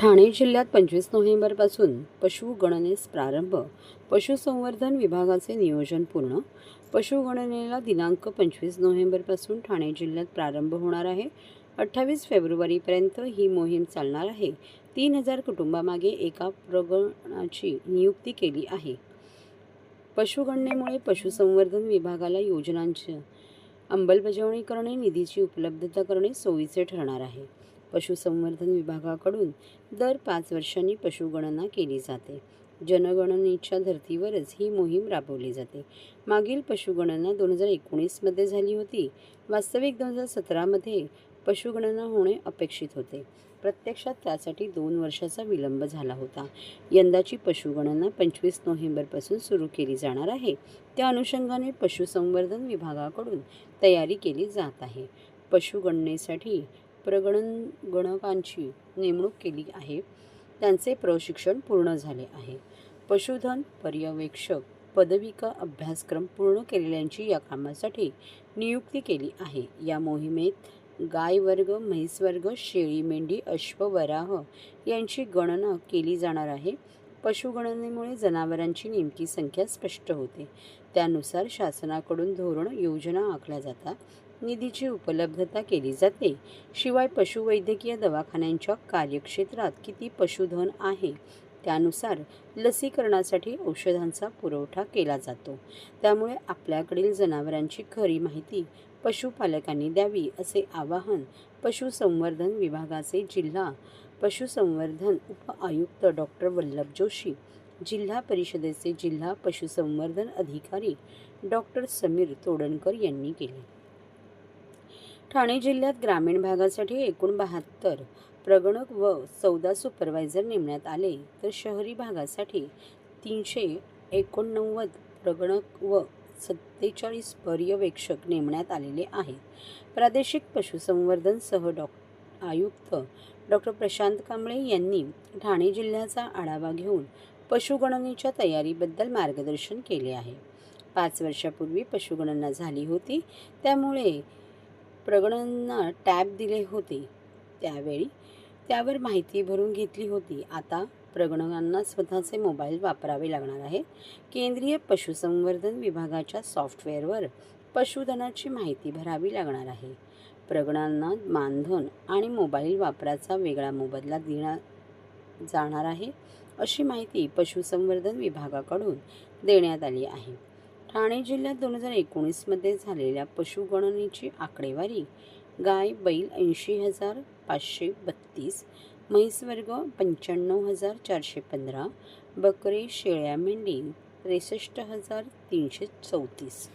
ठाणे जिल्ह्यात पंचवीस नोव्हेंबरपासून पशुगणनेस प्रारंभ. पशुसंवर्धन विभागाचे नियोजन पूर्ण. पशुगणनेला दिनांक पंचवीस नोव्हेंबरपासून ठाणे जिल्ह्यात प्रारंभ होणार आहे. अठ्ठावीस फेब्रुवारीपर्यंत ही मोहीम चालणार आहे. तीन हजार कुटुंबामागे एका प्रगणाची नियुक्ती केली आहे. पशुगणनेमुळे पशुसंवर्धन विभागाला योजनांची अंमलबजावणी करणे निधीची उपलब्धता करणे सोयीचे ठरणार आहे. पशुसंवर्धन विभागाकडून दर पाच वर्षांनी पशुगणना केली जाते. जनगणनेच्या धर्तीवरच ही मोहीम राबवली जाते. मागील पशुगणना दोन हजार एकोणीसमध्ये झाली होती. वास्तविक दोन हजार सतरामध्ये पशुगणना होणे अपेक्षित होते. प्रत्यक्षात त्यासाठी दोन वर्षाचा विलंब झाला होता. यंदाची पशुगणना पंचवीस नोव्हेंबरपासून सुरू केली जाणार आहे. त्या अनुषंगाने पशुसंवर्धन विभागाकडून तयारी केली जात आहे. पशुगणनेसाठी प्रगणन गणकांची नेमणूक केली आहे. त्यांचे प्रशिक्षण पूर्ण झाले आहे. पशुधन पर्यवेक्षक पदविका अभ्यासक्रम पूर्ण केलेल्यांची या कामासाठी नियुक्ती केली आहे. या मोहिमेत गाय वर्ग शेळी मेंढी अश्व वराह यांची गणना केली जाणार आहे. पशुगणनेमुळे जनावरांची नेमकी संख्या स्पष्ट होते. त्यानुसार शासनाकडून धोरण योजना आखल्या जातात. निधीची उपलब्धता केली जाते. शिवाय पशुवैद्यकीय दवाखान्यांच्या कार्यक्षेत्रात किती पशुधन आहे त्यानुसार लसीकरणासाठी औषधांचा पुरवठा केला जातो. त्यामुळे आपल्याकडील जनावरांची खरी माहिती पशुपालकांनी द्यावी असे आवाहन पशुसंवर्धन विभागाचे जिल्हा पशुसंवर्धन उप आयुक्त डॉक्टर वल्लभ जोशी जिल्हा परिषदेचे जिल्हा पशुसंवर्धन अधिकारी डॉक्टर समीर तोडणकर यांनी केले. ठाणे जिल्ह्यात ग्रामीण भागासाठी एकूण बहात्तर प्रगणक व चौदा सुपरवायझर नेमण्यात आले. तर शहरी भागासाठी तीनशे एकोणनव्वद प्रगणक व सत्तेचाळीस पर्यवेक्षक नेमण्यात आलेले आहेत. प्रादेशिक पशुसंवर्धन सह डॉ. आयुक्त डॉक्टर प्रशांत कांबळे यांनी ठाणे जिल्ह्याचा आढावा घेऊन पशुगणनेच्या तयारीबद्दल मार्गदर्शन केले आहे. पाच वर्षापूर्वी पशुगणना झाली होती त्यामुळे प्रगणना टॅब दिले होते. त्यावेळी त्यावर माहिती भरून घेतली होती. आता प्रगणकांना स्वतःचे मोबाईल वापरावे लागणार आहे. केंद्रीय पशुसंवर्धन विभागाच्या सॉफ्टवेअरवर पशुधनाची माहिती भरावी लागणार आहे. प्रगणांना मानधन आणि मोबाईल वापराचा वेगळा मोबदला देण्यात जाणार आहे अशी माहिती पशुसंवर्धन विभागाकडून देण्यात आली आहे. ठाणे जिल्ह्यात दोन हजार एकोणीसमध्ये झालेल्या पशुगणनेची आकडेवारी गाय बैल ऐंशी हजार पाचशे बत्तीस म्हैसवर्ग पंच्याण्णव हजार चारशे पंधरा बकरे शेळ्या मेंढी त्रेसष्ट हजार तीनशे चौतीस.